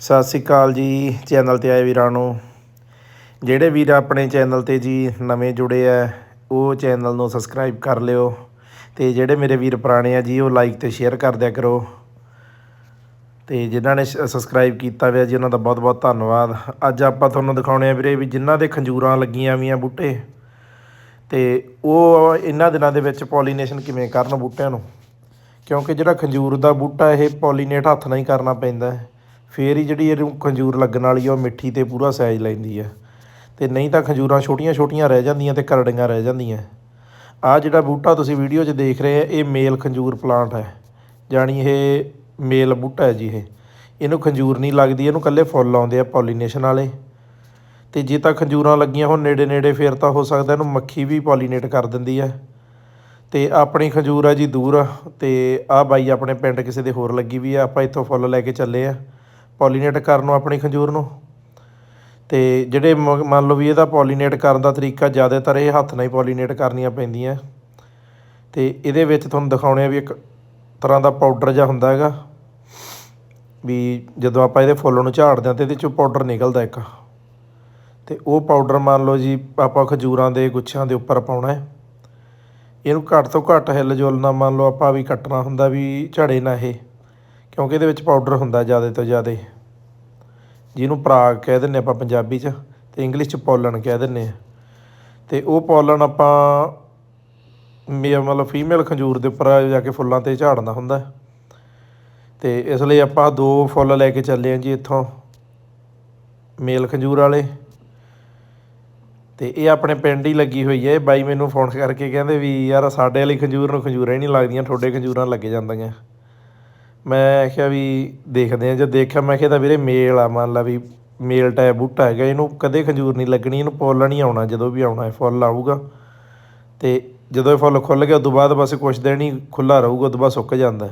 ਸਤਿ ਸ੍ਰੀ ਅਕਾਲ ਜੀ, ਚੈਨਲ ਤੇ ਆਏ ਵੀਰਾਂ ਨੂੰ। ਜਿਹੜੇ ਵੀਰ ਆਪਣੇ ਚੈਨਲ ਤੇ ਜੀ ਨਵੇਂ ਜੁੜੇ ਆ, ਉਹ ਚੈਨਲ ਨੂੰ ਸਬਸਕ੍ਰਾਈਬ ਕਰ ਲਿਓ ਤੇ ਜਿਹੜੇ ਮੇਰੇ ਵੀਰ ਪੁਰਾਣੇ ਆ ਜੀ, ਉਹ ਲਾਈਕ ਤੇ ਸ਼ੇਅਰ ਕਰ ਦਿਆ ਕਰੋ। ਤੇ ਜਿਨ੍ਹਾਂ ਨੇ ਸਬਸਕ੍ਰਾਈਬ ਕੀਤਾ ਹੋਇਆ ਜੀ, ਉਹਨਾਂ ਦਾ ਬਹੁਤ ਬਹੁਤ ਧੰਨਵਾਦ। ਅੱਜ ਆਪਾਂ ਤੁਹਾਨੂੰ ਦਿਖਾਉਣੇ ਆ ਵੀਰੇ ਵੀ ਜਿਨ੍ਹਾਂ ਦੇ ਖੰਜੂਰਾਂ ਲੱਗੀਆਂ ਵੀਆਂ ਬੂਟੇ। ਤੇ ਉਹ ਇਹਨਾਂ ਦਿਨਾਂ ਦੇ ਵਿੱਚ ਪੋਲੀਨੇਸ਼ਨ ਕਿਵੇਂ ਕਰਨ ਬੂਟਿਆਂ ਨੂੰ? ਕਿਉਂਕਿ ਜਿਹੜਾ ਖੰਜੂਰ ਦਾ ਬੂਟਾ, ਇਹ ਪੋਲੀਨੇਟ ਹੱਥ ਨਾਲ ਹੀ ਕਰਨਾ ਪੈਂਦਾ ਹੈ। ਫੇਰ ਹੀ ਜਿਹੜੀ ਇਹਨੂੰ ਖੰਜੂਰ ਲੱਗਣ ਵਾਲੀ ਆ, ਉਹ ਮਿੱਠੀ ਤੇ ਪੂਰਾ ਸਾਈਜ਼ ਲੈਂਦੀ ਹੈ ਤੇ ਨਹੀਂ ਤਾਂ ਖੰਜੂਰਾਂ ਛੋਟੀਆਂ ਛੋਟੀਆਂ ਰਹਿ ਜਾਂਦੀਆਂ ਤੇ ਕਰੜੀਆਂ ਰਹਿ ਜਾਂਦੀਆਂ। ਆ ਜਿਹੜਾ ਬੂਟਾ ਤੁਸੀਂ ਵੀਡੀਓ 'ਚ ਦੇਖ ਰਹੇ ਆ, ਇਹ ਮੇਲ ਖੰਜੂਰ ਪਲਾਂਟ ਹੈ। ਜਾਣੀ ਇਹ ਮੇਲ ਬੂਟਾ ਹੈ ਜੀ ਇਹ। ਇਹਨੂੰ ਖੰਜੂਰ ਨਹੀਂ ਲੱਗਦੀ, ਇਹਨੂੰ ਕੱਲੇ ਫੁੱਲ ਆਉਂਦੇ ਆ, ਪੋਲੀਨੇਸ਼ਨ ਵਾਲੇ। ਤੇ ਜੇ ਤਾਂ ਖੰਜੂਰਾਂ ਲੱਗੀਆਂ ਹੋਣ ਨੇੜੇ ਨੇੜੇ, ਫੇਰ ਤਾਂ ਹੋ ਸਕਦਾ ਇਹਨੂੰ ਮੱਖੀ ਵੀ ਪੋਲੀਨੇਟ ਕਰ ਦਿੰਦੀ ਹੈ ਤੇ ਆਪਣੀ ਖੰਜੂਰ ਆ ਜੀ ਦੂਰ ਆ ਤੇ ਆ ਬਾਈ ਆਪਣੇ ਪਿੰਡ ਕਿਸੇ ਦੇ ਹੋਰ ਲੱਗੀ ਵੀ ਆ, ਆਪਾਂ ਇੱਥੋਂ ਫੁੱਲ ਲੈ ਕੇ ਚੱਲੇ ਆ। ਪੋਲੀਨੇਟ ਕਰਨ ਨੂੰ ਆਪਣੀ ਖਜੂਰ ਨੂੰ। ਤੇ ਜਿਹੜੇ ਮ- ਮੰਨ ਲਓ ਵੀ ਇਹਦਾ ਪੋਲੀਨੇਟ ਕਰਨ ਦਾ ਤਰੀਕਾ ਜ਼ਿਆਦਾਤਰ ਇਹ ਹੱਥ ਨਾਲ ਹੀ ਪੋਲੀਨੇਟ ਕਰਨੀਆਂ ਪੈਂਦੀਆਂ। ਤੇ ਇਹਦੇ ਵਿੱਚ ਤੁਹਾਨੂੰ ਦਿਖਾਉਣੇ ਆ ਵੀ ਇੱਕ ਤਰ੍ਹਾਂ ਦਾ ਪਾਊਡਰ ਜਿਹਾ ਹੁੰਦਾ ਹੈਗਾ। ਵੀ ਜਦੋਂ ਆਪਾਂ ਇਹਦੇ ਫੁੱਲ ਨੂੰ ਝਾੜਦੇ ਹਾਂ ਤੇ ਇਹਦੇ ਚੋਂ ਪਾਊਡਰ ਨਿਕਲਦਾ ਇੱਕ। ਤੇ ਉਹ ਪਾਊਡਰ ਮੰਨ ਲਓ ਜੀ ਆਪਾਂ ਖਜੂਰਾਂ ਦੇ ਗੁੱਛਿਆਂ ਦੇ ਉੱਪਰ ਪਾਉਣਾ ਹੈ। ਇਹਨੂੰ ਘੱਟ ਤੋਂ ਘੱਟ ਹਿੱਲ ਜੁਲ ਨਾ ਮੰਨ ਲਓ ਆਪਾਂ ਵੀ ਕੱਟਣਾ ਹੁੰਦਾ ਵੀ ਝੜੇ ਨਾ ਇਹ। ਕਿਉਂਕਿ ਇਹਦੇ ਵਿੱਚ ਪਾਊਡਰ ਹੁੰਦਾ ਜ਼ਿਆਦਾ ਤੋਂ ਜ਼ਿਆਦਾ। ਜਿਹਨੂੰ ਪਰਾਗ ਕਹਿ ਦਿੰਦੇ ਆਪਾਂ ਪੰਜਾਬੀ 'ਚ ਤੇ ਇੰਗਲਿਸ਼ 'ਚ ਪੋਲਨ ਕਹਿ ਦਿੰਦੇ ਆ ਤੇ ਉਹ ਪੋਲਨ ਆਪਾਂ ਮੇ ਮਤਲਬ ਫੀਮੇਲ ਖੰਜੂਰ ਦੇ ਉੱਪਰ ਜਾ ਕੇ ਫੁੱਲਾਂ ਤੇ ਝਾੜਨਾ ਹੁੰਦਾ। ਤੇ ਇਸ ਲਈ ਆਪਾਂ ਦੋ ਫੁੱਲ ਲੈ ਕੇ ਚੱਲੇ ਹਾਂ ਜੀ ਇੱਥੋਂ, ਮੇਲ ਖੰਜੂਰ ਵਾਲੇ। ਤੇ ਇਹ ਆਪਣੇ ਪਿੰਡ ਹੀ ਲੱਗੀ ਹੋਈ ਹੈ। ਇਹ ਬਾਈ ਮੈਨੂੰ ਫੋਨ ਕਰਕੇ ਕਹਿੰਦੇ ਵੀ ਯਾਰ ਸਾਡੇ ਵਾਲੀ ਖੰਜੂਰ ਨੂੰ ਖੰਜੂਰਾਂ ਹੀ ਨਹੀਂ ਲੱਗਦੀਆਂ, ਤੁਹਾਡੇ ਖੰਜੂਰਾਂ ਲੱਗੇ ਜਾਂਦੀਆਂ। ਮੈਂ ਕਿਹਾ ਵੀ ਦੇਖਦੇ ਆ ਜਦ ਦੇਖਿਆ ਮੈਂ ਕਿਹਾ ਤਾਂ ਵੀਰੇ ਮੇਲ ਆ, ਮੰਨ ਲਾ ਵੀ ਮੇਲ ਟਾਈਪ ਬੂਟਾ ਹੈਗਾ, ਇਹਨੂੰ ਕਦੇ ਖੰਜੂਰ ਨਹੀਂ ਲੱਗਣੀ, ਇਹਨੂੰ ਪੋਲਣ ਹੀ ਆਉਣਾ, ਜਦੋਂ ਵੀ ਆਉਣਾ ਹੈ ਫੁੱਲ ਆਊਗਾ। ਤੇ ਜਦੋਂ ਇਹ ਫੁੱਲ ਖੁੱਲ ਗਿਆ, ਉਦੋਂ ਬਾਅਦ ਬਸ ਕੁਛ ਦਿਨ ਹੀ ਖੁੱਲਾ ਰਹੂਗਾ, ਉਦੋਂ ਬਾਅਦ ਸੁੱਕ ਜਾਂਦਾ।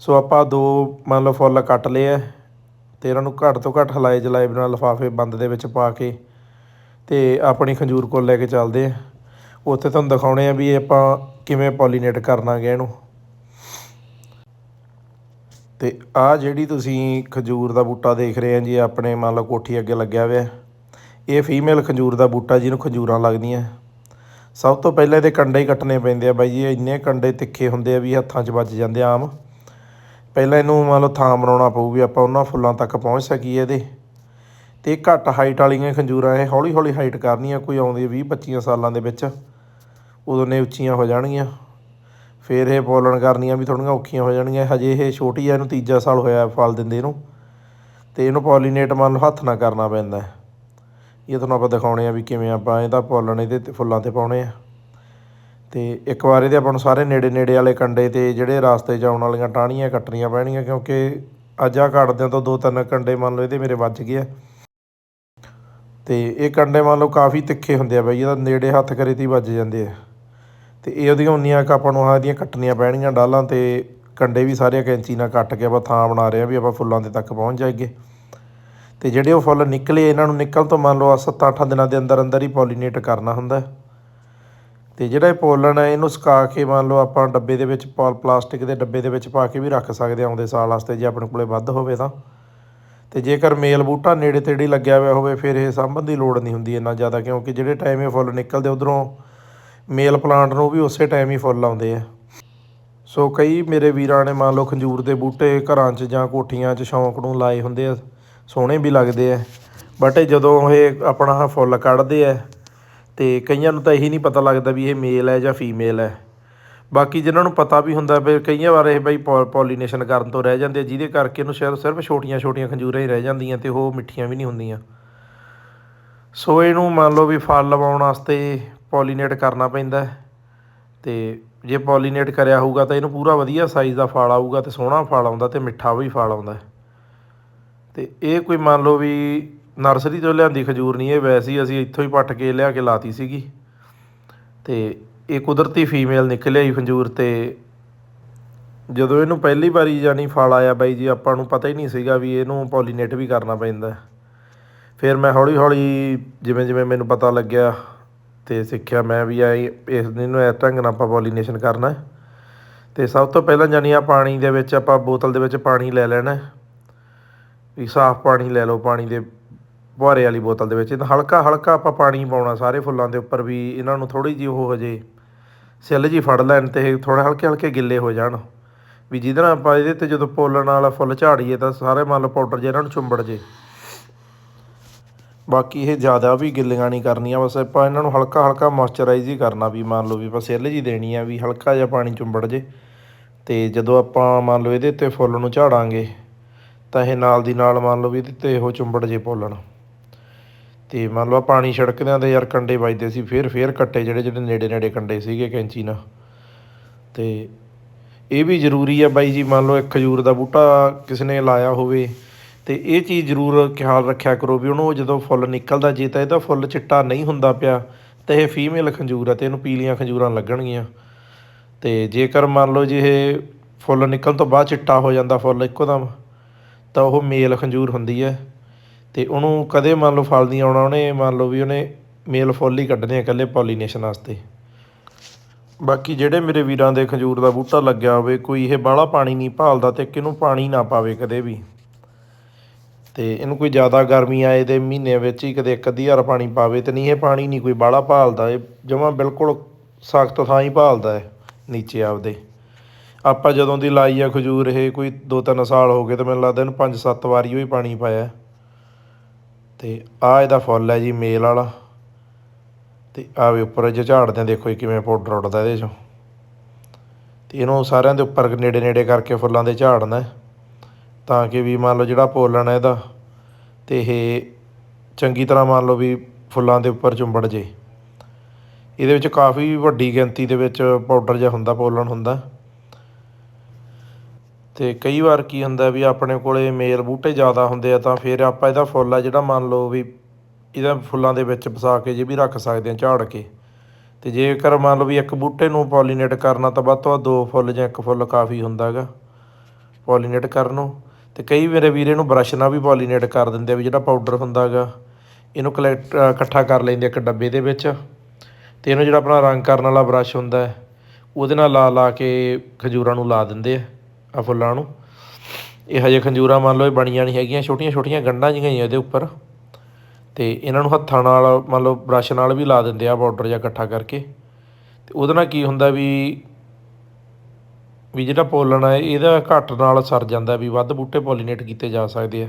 ਸੋ ਆਪਾਂ ਦੋ ਮੰਨ ਲਓ ਫੁੱਲ ਕੱਟ ਲਏ ਆ, ਤੇ ਇਹਨਾਂ ਨੂੰ ਘੱਟ ਤੋਂ ਘੱਟ ਹਲਾਏ ਜਲਾਏ ਬਿਨਾਂ ਲਿਫਾਫੇ ਬੰਦ ਦੇ ਵਿੱਚ ਪਾ ਕੇ ਤੇ ਆਪਣੀ ਖੰਜੂਰ ਕੋਲ ਲੈ ਕੇ ਚੱਲਦੇ ਆ। ਉੱਥੇ ਤੁਹਾਨੂੰ ਦਿਖਾਉਣੇ ਆ ਵੀ ਇਹ ਆਪਾਂ ਕਿਵੇਂ ਪੋਲੀਨੇਟ ਕਰਨਾਗੇ ਇਹਨੂੰ। ਤੇ ਆ ਜਿਹੜੀ ਤੁਸੀਂ ਖਜੂਰ ਦਾ ਬੂਟਾ ਦੇਖ ਰਹੇ ਆ ਜੀ, ਆਪਣੇ ਮੰਨ ਲਓ ਕੋਠੀ ਅੱਗੇ ਲੱਗਿਆ ਹੋਇਆ। ਇਹ ਫੀਮੇਲ ਖਜੂਰ ਦਾ ਬੂਟਾ ਜਿਹਨੂੰ ਖਜੂਰਾਂ ਲੱਗਦੀਆਂ। ਸਭ ਤੋਂ ਪਹਿਲਾਂ ਇਹਦੇ ਕੰਡੇ ਹੀ ਕੱਟਣੇ ਪੈਂਦੇ ਆ ਬਾਈ ਜੀ ਇੰਨੇ ਕੰਡੇ ਤਿੱਖੇ ਹੁੰਦੇ ਆ ਵੀ ਹੱਥਾਂ 'ਚ ਵੱਜ ਜਾਂਦੇ ਆ ਆਮ। ਪਹਿਲਾਂ ਇਹਨੂੰ ਮੰਨ ਲਓ ਥਾਂ ਬਣਾਉਣਾ ਪਊ ਵੀ ਆਪਾਂ ਉਹਨਾਂ ਫੁੱਲਾਂ ਤੱਕ ਪਹੁੰਚ ਸਕੀਏ ਇਹਦੇ। ਤੇ ਘੱਟ ਹਾਈਟ ਵਾਲੀਆਂ ਖੰਜੂਰਾਂ ਇਹ ਹੌਲੀ ਹੌਲੀ ਹਾਈਟ ਕਰਨੀਆਂ, ਕੋਈ ਆਉਂਦੀ 20 25 ਸਾਲਾਂ ਦੇ ਵਿੱਚ। ਉਦੋਂ ਨੇ ਉੱਚੀਆਂ ਹੋ ਜਾਣਗੀਆਂ। ਫਿਰ ਇਹ ਪੋਲਣ ਕਰਨੀਆਂ ਵੀ ਥੋੜੀਆਂ ਔਖੀਆਂ ਹੋ ਜਾਣਗੀਆਂ ਹਜੇ ਇਹ ਛੋਟੀ ਆ, ਇਹਨੂੰ ਤੀਜਾ ਸਾਲ ਹੋਇਆ ਫਲ ਦਿੰਦੇ ਇਹਨੂੰ ਤੇ ਇਹਨੂੰ ਪੋਲੀਨੇਟ ਮੰਨ ਲਓ ਹੱਥ ਨਾਲ ਕਰਨਾ ਪੈਂਦਾ ਇਹ ਤੁਹਾਨੂੰ ਆਪਾਂ ਦਿਖਾਉਣੇ ਆ ਵੀ ਕਿਵੇਂ ਆਪਾਂ ਇਹਦਾ ਪੋਲਣ ਇਹਦੇ ਫੁੱਲਾਂ ਤੇ ਪਾਉਣੇ ਆ। ਤੇ ਇੱਕ ਵਾਰ ਇਹਦੇ ਆਪਾਂ ਨੂੰ ਸਾਰੇ ਨੇੜੇ ਨੇੜੇ ਵਾਲੇ ਕੰਡੇ ਤੇ ਜਿਹੜੇ ਰਾਸਤੇ 'ਚ ਆਉਣ ਵਾਲੀਆਂ ਟਾਹਣੀਆਂ ਕੱਟਣੀਆਂ ਪੈਣਗੀਆਂ ਕਿਉਂਕਿ ਅੱਜ ਆ ਕੱਟਦਿਆਂ ਤੋਂ ਦੋ ਤਿੰਨ ਕੰਡੇ ਮੰਨ ਲਓ ਇਹਦੇ ਮੇਰੇ ਵੱਜ ਗਏ ਆ। ਤੇ ਇਹ ਕੰਡੇ ਮੰਨ ਲਓ ਕਾਫੀ ਤਿੱਖੇ ਹੁੰਦੇ ਆ ਬਈ, ਇਹਦਾ ਨੇੜੇ ਹੱਥ ਕਰੇ ਤੀ ਵੱਜ ਜਾਂਦੇ ਆ। ਤੇ ਇਹ ਉਹਦੀਆਂ ਉਨੀਆਂ ਕੁ ਆਪਾਂ ਨੂੰ ਆਹ ਇਹਦੀਆਂ ਕੱਟਣੀਆਂ ਪੈਣਗੀਆਂ ਡਾਲਾਂ ਤੇ ਕੰਡੇ ਵੀ ਸਾਰੇ ਕੈਂਚੀ ਨਾਲ ਕੱਟ ਕੇ ਆਪਾਂ ਥਾਂ ਬਣਾ ਰਹੇ ਆ ਵੀ ਆਪਾਂ ਫੁੱਲਾਂ ਦੇ ਤੱਕ ਪਹੁੰਚ ਜਾਈਏ ਤੇ ਜਿਹੜੇ ਉਹ ਫੁੱਲ ਨਿਕਲੇ, ਇਹਨਾਂ ਨੂੰ ਨਿਕਲ ਤੋਂ ਮੰਨ ਲਓ 7-8 ਦਿਨਾਂ ਦੇ ਅੰਦਰ ਅੰਦਰ ਹੀ ਪੋਲੀਨੇਟ ਕਰਨਾ ਹੁੰਦਾ ਹੈ। ਤੇ ਜਿਹੜਾ ਇਹ ਪੋਲਣ ਹੈ, ਇਹਨੂੰ ਸੁਕਾ ਕੇ ਮੰਨ ਲਓ ਆਪਾਂ ਡੱਬੇ ਦੇ ਵਿੱਚ ਪੋਲ ਪਲਾਸਟਿਕ ਦੇ ਡੱਬੇ ਦੇ ਵਿੱਚ ਪਾ ਕੇ ਵੀ ਰੱਖ ਸਕਦੇ ਆਉਂਦੇ ਸਾਲ ਵਾਸਤੇ ਜੇ ਆਪਣੇ ਕੋਲੇ ਵੱਧ ਹੋਵੇ ਤਾਂ ਤੇ ਜੇਕਰ ਮੇਲ ਬੂਟਾ ਨੇੜੇ ਤੇੜੇ ਲੱਗਿਆ ਹੋਇਆ ਹੋਵੇ, ਫਿਰ ਇਹ ਸਾਂਭਣ ਦੀ ਲੋੜ ਨਹੀਂ ਹੁੰਦੀ ਇੰਨਾ ਜ਼ਿਆਦਾ, ਕਿਉਂਕਿ ਜਿਹੜੇ ਟਾਈਮ ਇਹ ਫੁੱਲ ਨਿਕਲਦੇ, ਉਧਰੋਂ ਮੇਲ ਪਲਾਂਟ ਨੂੰ ਵੀ ਉਸੇ ਟਾਈਮ ਹੀ ਫੁੱਲ ਆਉਂਦੇ ਆ। ਸੋ ਕਈ ਮੇਰੇ ਵੀਰਾਂ ਨੇ ਮੰਨ ਲਓ ਖੰਜੂਰ ਦੇ ਬੂਟੇ ਘਰਾਂ 'ਚ ਜਾਂ ਕੋਠੀਆਂ 'ਚ ਸ਼ੌਂਕ ਨੂੰ ਲਾਏ ਹੁੰਦੇ ਆ, ਸੋਹਣੇ ਵੀ ਲੱਗਦੇ ਆ। ਬਟ ਜਦੋਂ ਇਹ ਆਪਣਾ ਫੁੱਲ ਕੱਢਦੇ ਆ, ਤੇ ਕਈਆਂ ਨੂੰ ਤਾਂ ਇਹੀ ਨਹੀਂ ਪਤਾ ਲੱਗਦਾ ਵੀ ਇਹ ਮੇਲ ਹੈ ਜਾਂ ਫੀਮੇਲ ਹੈ। ਬਾਕੀ ਜਿਨ੍ਹਾਂ ਨੂੰ ਪਤਾ ਵੀ ਹੁੰਦਾ ਫਿਰ ਕਈਆਂ ਵਾਰ ਇਹ ਬਈ ਪੋਲੀਨੇਸ਼ਨ ਕਰਨ ਤੋਂ ਰਹਿ ਜਾਂਦੇ ਜਿਹਦੇ ਕਰਕੇ ਇਹਨੂੰ ਸਿਰਫ ਸਿਰਫ ਛੋਟੀਆਂ ਛੋਟੀਆਂ ਖੰਜੂਰਾਂ ਹੀ ਰਹਿ ਜਾਂਦੀਆਂ ਤੇ ਉਹ ਮਿੱਠੀਆਂ ਵੀ ਨਹੀਂ ਹੁੰਦੀਆਂ। ਸੋ ਇਹਨੂੰ ਮੰਨ ਲਓ ਵੀ ਫਲ ਲਵਾਉਣ ਵਾਸਤੇ ਪੋਲੀਨੇਟ ਕਰਨਾ ਪੈਂਦਾ ਹੈ। ਤੇ ਜੇ ਪੋਲੀਨੇਟ ਕਰਿਆ ਹੋਊਗਾ ਤਾਂ ਇਹਨੂੰ ਪੂਰਾ ਵਧੀਆ ਸਾਈਜ਼ ਦਾ ਫਲ ਆਊਗਾ ਤੇ ਸੋਹਣਾ ਫਲ ਆਉਂਦਾ ਤੇ ਮਿੱਠਾ ਵੀ ਫਲ ਆਉਂਦਾ ਹੈ। ਤੇ ਇਹ ਕੋਈ ਮੰਨ ਲਓ ਵੀ ਨਰਸਰੀ ਤੋਂ ਲਿਆਂਦੀ ਖਜੂਰ ਨਹੀਂ, ਇਹ ਵੈਸੇ ਹੀ ਅਸੀਂ ਇੱਥੋਂ ਹੀ ਪੱਟ ਕੇ ਲਿਆ ਕੇ ਲਾਤੀ ਸੀਗੀ। ਤੇ ਇਹ ਕੁਦਰਤੀ ਫੀਮੇਲ ਨਿਕਲਿਆ ਹੀ ਖਜੂਰ ਤੇ। ਜਦੋਂ ਇਹਨੂੰ ਪਹਿਲੀ ਵਾਰੀ ਜਾਨੀ ਫਲ ਆਇਆ ਬਾਈ ਜੀ, ਆਪਾਂ ਨੂੰ ਪਤਾ ਹੀ ਨਹੀਂ ਸੀਗਾ ਵੀ ਇਹਨੂੰ ਪੋਲੀਨੇਟ ਵੀ ਕਰਨਾ ਪੈਂਦਾ ਫਿਰ ਮੈਂ ਹੌਲੀ ਹੌਲੀ ਜਿਵੇਂ ਜਿਵੇਂ ਮੈਨੂੰ ਪਤਾ ਲੱਗਿਆ ਤੇ ਸਿੱਖਿਆ ਮੈਂ ਵੀ ਆਈ, ਇਸ ਨੂੰ ਇਸ ਢੰਗ ਨਾਲ ਆਪਾਂ ਪੋਲੀਨੇਸ਼ਨ ਕਰਨਾ ਹੈ। ਤੇ ਸਭ ਤੋਂ ਪਹਿਲਾਂ ਜਾਨੀ ਆ ਪਾਣੀ ਦੇ ਵਿੱਚ ਆਪਾਂ ਬੋਤਲ ਦੇ ਵਿੱਚ ਪਾਣੀ ਲੈ ਲੈਣਾ ਵੀ ਸਾਫ਼ ਪਾਣੀ ਲੈ ਲਓ, ਪਾਣੀ ਦੇ ਬੁਹਾਰੇ ਵਾਲੀ ਬੋਤਲ ਦੇ ਵਿੱਚ। ਇਹ ਹਲਕਾ ਹਲਕਾ ਆਪਾਂ ਪਾਣੀ ਪਾਉਣਾ, ਸਾਰੇ ਫੁੱਲਾਂ ਦੇ ਉੱਪਰ ਵੀ ਇਹਨਾਂ ਨੂੰ ਥੋੜੀ ਜਿਹੀ ਉਹ ਹਜੇ ਸਿੱਲ ਜੀ ਫੜ ਲੈਣ ਤੇ ਇਹ ਥੋੜੇ ਹਲਕੇ ਹਲਕੇ ਗਿੱਲੇ ਹੋ ਜਾਣ। ਵੀ ਜਿਹਦੇ ਨਾਲ ਆਪਾਂ ਇਹਦੇ ਤੇ ਜਦੋਂ ਪੋਲਣ ਵਾਲਾ ਫੁੱਲ ਝਾੜੀਏ ਤਾਂ ਸਾਰੇ ਮੰਨ ਲਓ ਪਾਊਡਰ ਜੇ ਇਹਨਾਂ ਨੂੰ ਚੁੰਬੜ ਜੇ। ਬਾਕੀ ਇਹ ਜ਼ਿਆਦਾ ਵੀ ਗਿੱਲੀਆਂ ਨਹੀਂ ਕਰਨੀਆਂ, ਬਸ ਆਪਾਂ ਇਹਨਾਂ ਨੂੰ ਹਲਕਾ ਹਲਕਾ ਮੋਇਸਚਰਾਈਜ਼ ਹੀ ਕਰਨਾ ਵੀ, ਮੰਨ ਲਓ ਵੀ ਆਪਾਂ ਸਿੱਲ ਜੀ ਦੇਣੀ ਆ ਵੀ ਹਲਕਾ ਜਿਹਾ ਪਾਣੀ ਚੁੰਬੜ ਜੇ। ਤੇ ਜਦੋਂ ਆਪਾਂ ਮੰਨ ਲਓ ਇਹਦੇ ਉੱਤੇ ਫੁੱਲ ਨੂੰ ਝਾੜਾਂਗੇ, ਤਾਂ ਇਹ ਨਾਲ ਦੀ ਨਾਲ ਮੰਨ ਲਓ ਵੀ ਇਹਦੇ ਤੇ ਉਹ ਚੁੰਬੜ ਜੇ ਪੋਲਣ ਤੇ ਮੰਨ ਲਓ ਪਾਣੀ ਛਿੜਕਦਿਆਂ ਤੇ ਯਾਰ ਕੰਡੇ ਵੱਜਦੇ ਸੀ, ਫੇਰ ਫੇਰ ਕੱਟੇ ਜਿਹੜੇ ਜਿਹੜੇ ਨੇੜੇ ਨੇੜੇ ਕੰਡੇ ਸੀਗੇ ਕੈਂਚੀ ਨਾਲ। ਤੇ ਇਹ ਵੀ ਜ਼ਰੂਰੀ ਆ ਬਾਈ ਜੀ, ਮੰਨ ਲਓ ਇੱਕ ਖਜੂਰ ਦਾ ਬੂਟਾ ਕਿਸੇ ਨੇ ਲਾਇਆ ਹੋਵੇ ਤੇ ਇਹ ਚੀਜ਼ ਜ਼ਰੂਰ ਖਿਆਲ ਰੱਖਿਆ ਕਰੋ ਵੀ ਉਹਨੂੰ ਜਦੋਂ ਫੁੱਲ ਨਿਕਲਦਾ ਜੇ ਤਾਂ ਇਹਦਾ ਫੁੱਲ ਚਿੱਟਾ ਨਹੀਂ ਹੁੰਦਾ ਪਿਆ, ਤਾਂ ਇਹ ਫੀਮੇਲ ਖੰਜੂਰ ਆ ਤੇ ਇਹਨੂੰ ਪੀਲੀਆਂ ਖੰਜੂਰਾਂ ਲੱਗਣਗੀਆਂ। ਤੇ ਜੇਕਰ ਮੰਨ ਲਓ ਜੇ ਇਹ ਫੁੱਲ ਨਿਕਲਣ ਤੋਂ ਬਾਅਦ ਚਿੱਟਾ ਹੋ ਜਾਂਦਾ ਫੁੱਲ ਇੱਕੋ ਦਮ ਤਾਂ ਉਹ ਮੇਲ ਖੰਜੂਰ ਹੁੰਦੀ ਹੈ। ਤੇ ਉਹਨੂੰ ਕਦੇ ਮੰਨ ਲਓ ਫਲ ਨਹੀਂ ਆਉਣਾ, ਉਹਨੇ ਮੰਨ ਲਓ ਵੀ ਉਹਨੇ ਮੇਲ ਫੁੱਲ ਹੀ ਕੱਢਣੇ ਆ ਇਕੱਲੇ ਪੋਲੀਨੇਸ਼ਨ ਵਾਸਤੇ। ਬਾਕੀ ਜਿਹੜੇ ਮੇਰੇ ਵੀਰਾਂ ਦੇ ਖਜੂਰ ਦਾ ਬੂਟਾ ਲੱਗਿਆ ਹੋਵੇ, ਕੋਈ ਇਹ ਬਾਹਲਾ ਪਾਣੀ ਨਹੀਂ ਭਾਲਦਾ ਤੇ ਕਿਹਨੂੰ ਪਾਣੀ ਨਾ ਪਾਵੇ ਕਦੇ ਵੀ। ਅਤੇ ਇਹਨੂੰ ਕੋਈ ਜ਼ਿਆਦਾ ਗਰਮੀ ਆਏ ਦੇ ਮਹੀਨੇ ਵਿੱਚ ਹੀ ਕਦੇ ਇੱਕ ਅੱਧੀ ਵਾਰ ਪਾਣੀ ਪਾਵੇ ਤੇ ਨਹੀਂ, ਇਹ ਪਾਣੀ ਨਹੀਂ ਕੋਈ ਬਾਹਲਾ ਭਾਲਦਾ, ਇਹ ਜਮਾਂ ਬਿਲਕੁਲ ਸਖਤ ਥਾਂ ਹੀ ਭਾਲਦਾ ਹੈ ਨੀਚੇ ਆਪਦੇ। ਆਪਾਂ ਜਦੋਂ ਦੀ ਲਾਈ ਆ ਖਜੂਰ, ਇਹ ਕੋਈ 2-3 ਸਾਲ ਹੋ ਗਏ ਤੇ ਮੈਨੂੰ ਲੱਗਦਾ ਇਹਨੂੰ 5-7 ਵਾਰੀ ਹੀ ਪਾਣੀ ਪਾਇਆ ਤੇ ਆ ਇਹਦਾ ਫੁੱਲ ਹੈ ਜੀ, ਮੇਲ ਵਾਲਾ। ਤੇ ਆ ਵੀ ਉੱਪਰ ਜੇ ਝਾੜਦੇ ਆ ਦੇਖੋ ਜੀ ਕਿਵੇਂ ਪਾਊਡਰ ਉੱਡਦਾ ਇਹਦੇ ਚੋਂ। ਤੇ ਇਹਨੂੰ ਸਾਰਿਆਂ ਦੇ ਉੱਪਰ ਨੇੜੇ ਨੇੜੇ ਕਰਕੇ ਫੁੱਲਾਂ ਦੇ ਝਾੜਨਾ ਤਾਂ ਕਿ ਵੀ ਮੰਨ ਲਓ ਜਿਹੜਾ ਪੋਲਣ ਹੈ ਇਹਦਾ ਅਤੇ ਇਹ ਚੰਗੀ ਤਰ੍ਹਾਂ ਮੰਨ ਲਓ ਵੀ ਫੁੱਲਾਂ ਦੇ ਉੱਪਰ ਚੁੰਬੜ ਜੇ। ਇਹਦੇ ਵਿੱਚ ਕਾਫੀ ਵੱਡੀ ਗਿਣਤੀ ਦੇ ਵਿੱਚ ਪਾਊਡਰ ਜਿਹਾ ਹੁੰਦਾ, ਪੋਲਣ ਹੁੰਦਾ। ਤੇ ਕਈ ਵਾਰ ਕੀ ਹੁੰਦਾ ਵੀ ਆਪਣੇ ਕੋਲੇ ਮੇਲ ਬੂਟੇ ਜ਼ਿਆਦਾ ਹੁੰਦੇ ਆ, ਤਾਂ ਫਿਰ ਆਪਾਂ ਇਹਦਾ ਫੁੱਲ ਆ ਜਿਹੜਾ ਮੰਨ ਲਓ ਵੀ ਇਹਦਾ ਫੁੱਲਾਂ ਦੇ ਵਿੱਚ ਫਸਾ ਕੇ ਜੇ ਵੀ ਰੱਖ ਸਕਦੇ ਆ ਝਾੜ ਕੇ। ਤੇ ਜੇਕਰ ਮੰਨ ਲਓ ਵੀ ਇੱਕ ਬੂਟੇ ਨੂੰ ਪੋਲੀਨੇਟ ਕਰਨਾ ਤਾਂ ਵੱਧ ਤੋਂ ਵੱਧ ਦੋ ਫੁੱਲ ਜਾਂ ਇੱਕ ਫੁੱਲ ਕਾਫੀ ਹੁੰਦਾ ਹੈਗਾ, ਪੋਲੀਨੇਟ ਕਰਨ ਨੂੰ। ਤੇ ਕਈ ਮੇਰੇ ਵੀਰੇ ਇਹਨੂੰ ਬਰਸ਼ ਨਾਲ ਵੀ ਪੋਲੀਨੇਟ ਕਰ ਦਿੰਦੇ ਆ ਵੀ ਜਿਹੜਾ ਪਾਊਡਰ ਹੁੰਦਾ ਹੈਗਾ, ਇਹਨੂੰ ਕਲੈਕਟ ਇਕੱਠਾ ਕਰ ਲੈਂਦੇ ਇੱਕ ਡੱਬੇ ਦੇ ਵਿੱਚ। ਤੇ ਇਹਨੂੰ ਜਿਹੜਾ ਆਪਣਾ ਰੰਗ ਕਰਨ ਵਾਲਾ ਬਰਸ਼ ਹੁੰਦਾ ਉਹਦੇ ਨਾਲ ਲਾ ਲਾ ਕੇ ਖਜੂਰਾਂ ਨੂੰ ਲਾ ਦਿੰਦੇ ਆ ਆ ਫੁੱਲਾਂ ਨੂੰ। ਇਹ ਹਜੇ ਖੰਜੂਰਾਂ ਮੰਨ ਲਓ ਇਹ ਬਣੀਆਂ ਨਹੀਂ ਹੈਗੀਆਂ ਛੋਟੀਆਂ ਛੋਟੀਆਂ ਗੰਢਾਂ ਜਿਹੀਆਂ ਹੀ ਇਹਦੇ ਉੱਪਰ। ਤੇ ਇਹਨਾਂ ਨੂੰ ਹੱਥਾਂ ਨਾਲ, ਮੰਨ ਲਓ ਬਰਸ਼ ਨਾਲ ਵੀ ਲਾ ਦਿੰਦੇ ਆ ਪਾਊਡਰ ਜਾਂ ਇਕੱਠਾ ਕਰਕੇ। ਤੇ ਉਹਦੇ ਨਾਲ ਕੀ ਹੁੰਦਾ ਵੀ ਵੀ ਜਿਹੜਾ ਪੋਲਣ ਹੈ, ਇਹਦਾ ਘੱਟ ਨਾਲ ਸਰ ਜਾਂਦਾ ਵੀ ਵੱਧ ਬੂਟੇ ਪੋਲੀਨੇਟ ਕੀਤੇ ਜਾ ਸਕਦੇ ਆ।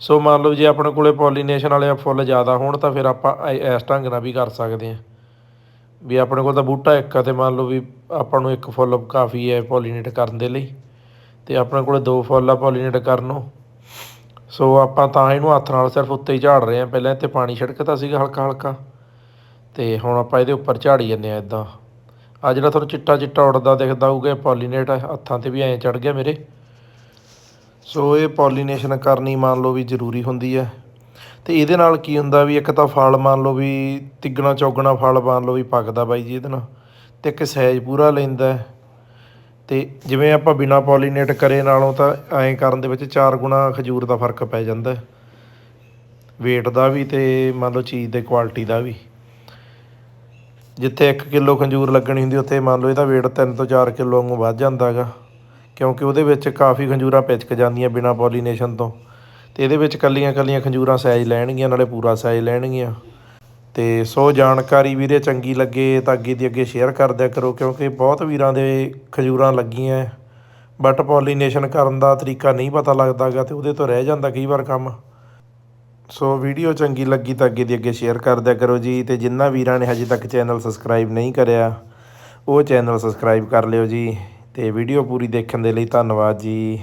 ਸੋ ਮੰਨ ਲਓ ਜੇ ਆਪਣੇ ਕੋਲੇ ਪੋਲੀਨੇਸ਼ਨ ਵਾਲੇ ਫੁੱਲ ਜ਼ਿਆਦਾ ਹੋਣ ਤਾਂ ਫਿਰ ਆਪਾਂ ਐ- ਇਸ ਢੰਗ ਨਾਲ ਵੀ ਕਰ ਸਕਦੇ ਆ। ਵੀ ਆਪਣੇ ਕੋਲ ਤਾਂ ਬੂਟਾ ਇੱਕ ਆ ਤੇ ਮੰਨ ਲਓ ਵੀ ਆਪਾਂ ਨੂੰ ਇੱਕ ਫੁੱਲ ਕਾਫੀ ਹੈ ਪੋਲੀਨੇਟ ਕਰਨ ਦੇ ਲਈ। ਤੇ ਆਪਣੇ ਕੋਲੇ ਦੋ ਫੁੱਲ ਆ ਪੋਲੀਨੇਟ ਕਰਨ ਨੂੰ। ਸੋ ਆਪਾਂ ਤਾਂ ਇਹਨੂੰ ਹੱਥ ਨਾਲ ਸਿਰਫ ਉੱਤੇ ਹੀ ਝਾੜ ਰਹੇ ਆ। ਪਹਿਲਾਂ ਇੱਥੇ ਪਾਣੀ ਛਿੜਕਦਾ ਸੀਗਾ ਹਲਕਾ ਹਲਕਾ ਤੇ ਹੁਣ ਆਪਾਂ ਇਹਦੇ ਉੱਪਰ ਝਾੜੀ ਜਾਂਦੇ ਆ ਇਦਾਂ ਆ ਜਿਹੜਾ ਤੁਹਾਨੂੰ ਚਿੱਟਾ ਚਿੱਟਾ ਉੱਡਦਾ ਦਿਖਦਾ ਹੋਊਗਾ ਪੋਲੀਨੇਟ ਹੈ ਹੱਥਾਂ ਤੇ ਵੀ ਐਂ ਚੜ ਗਿਆ ਮੇਰੇ। ਸੋ ਇਹ ਪੋਲੀਨੇਸ਼ਨ ਕਰਨੀ ਮੰਨ ਲਓ ਵੀ ਜ਼ਰੂਰੀ ਹੁੰਦੀ ਹੈ। ਤੇ ਇਹਦੇ ਨਾਲ ਕੀ ਹੁੰਦਾ ਵੀ ਇੱਕ ਤਾਂ ਫਲ ਮੰਨ ਲਓ ਵੀ ਤਿੱਗਣਾ ਚੌਗਣਾ ਫਲ ਮੰਨ ਲਓ ਵੀ ਪੱਕਦਾ ਬਾਈ ਜੀ ਇਹਦੇ ਨਾਲ, ਤੇ ਇੱਕ ਸਾਈਜ਼ ਪੂਰਾ ਲੈਂਦਾ ਹੈ। ਤੇ ਜਿਵੇਂ ਆਪਾਂ ਬਿਨਾ ਪੋਲੀਨੇਟ ਕਰੇ ਨਾਲੋਂ ਤਾਂ ਐਂ ਕਰਨ ਦੇ ਵਿੱਚ 4 ਗੁਣਾ ਖਜੂਰ ਦਾ ਫ਼ਰਕ ਪੈ ਜਾਂਦਾ weight ਦਾ ਵੀ ਤੇ ਮੰਨ ਲਓ ਚੀਜ਼ ਦੇ ਕੁਆਲਿਟੀ ਦਾ ਵੀ। ਜਿੱਥੇ 1 ਕਿਲੋ ਖੰਜੂਰ ਲੱਗਣੀ ਹੁੰਦੀ, ਉੱਥੇ ਮੰਨ ਲਓ ਇਹਦਾ weight 3 ਤੋਂ 4 ਕਿਲੋ ਵਾਂਗੂ ਵੱਧ ਜਾਂਦਾ ਹੈਗਾ। ਕਿਉਂਕਿ ਉਹਦੇ ਵਿੱਚ ਕਾਫੀ ਖੰਜੂਰਾਂ ਪਿਚਕ ਜਾਂਦੀਆਂ ਬਿਨਾਂ ਪੋਲੀਨੇਸ਼ਨ ਤੋਂ। ਤੇ ਇਹਦੇ ਵਿੱਚ ਕੱਲੀਆਂ ਕੱਲੀਆਂ ਖੰਜੂਰਾਂ ਸਾਈਜ਼ ਲੈਣਗੀਆਂ, ਨਾਲੇ ਪੂਰਾ ਸਾਈਜ਼ ਲੈਣਗੀਆਂ। ਤੇ ਸੋ ਜਾਣਕਾਰੀ ਵੀਰੇ ਚੰਗੀ ਲੱਗੇ ਤਾਂ ਅੱਗੇ ਦੀ ਅੱਗੇ ਸ਼ੇਅਰ ਕਰ ਦਿਆ ਕਰੋ, ਕਿਉਂਕਿ ਬਹੁਤ ਵੀਰਾਂ ਦੇ ਖਜੂਰਾਂ ਲੱਗੀਆਂ ਬਟ ਪੋਲੀਨੇਸ਼ਨ ਕਰਨ ਦਾ ਤਰੀਕਾ ਨਹੀਂ ਪਤਾ ਲੱਗਦਾਗਾ ਤੇ ਉਹਦੇ ਤੋਂ ਰਹਿ ਜਾਂਦਾ ਕਈ ਵਾਰ ਕੰਮ। ਸੋ ਵੀਡੀਓ ਚੰਗੀ ਲੱਗੀ ਤਾਂ ਅੱਗੇ ਦੀ ਅੱਗੇ ਸ਼ੇਅਰ ਕਰ ਦਿਆ ਕਰੋ ਜੀ ਤੇ ਜਿਨ੍ਹਾਂ ਵੀਰਾਂ ਨੇ ਹਜੇ ਤੱਕ ਚੈਨਲ ਸਬਸਕ੍ਰਾਈਬ ਨਹੀਂ ਕਰਿਆ, ਉਹ ਚੈਨਲ ਸਬਸਕ੍ਰਾਈਬ ਕਰ ਲਿਓ ਜੀ ਤੇ ਵੀਡੀਓ ਪੂਰੀ ਦੇਖਣ ਦੇ ਲਈ ਧੰਨਵਾਦ ਜੀ।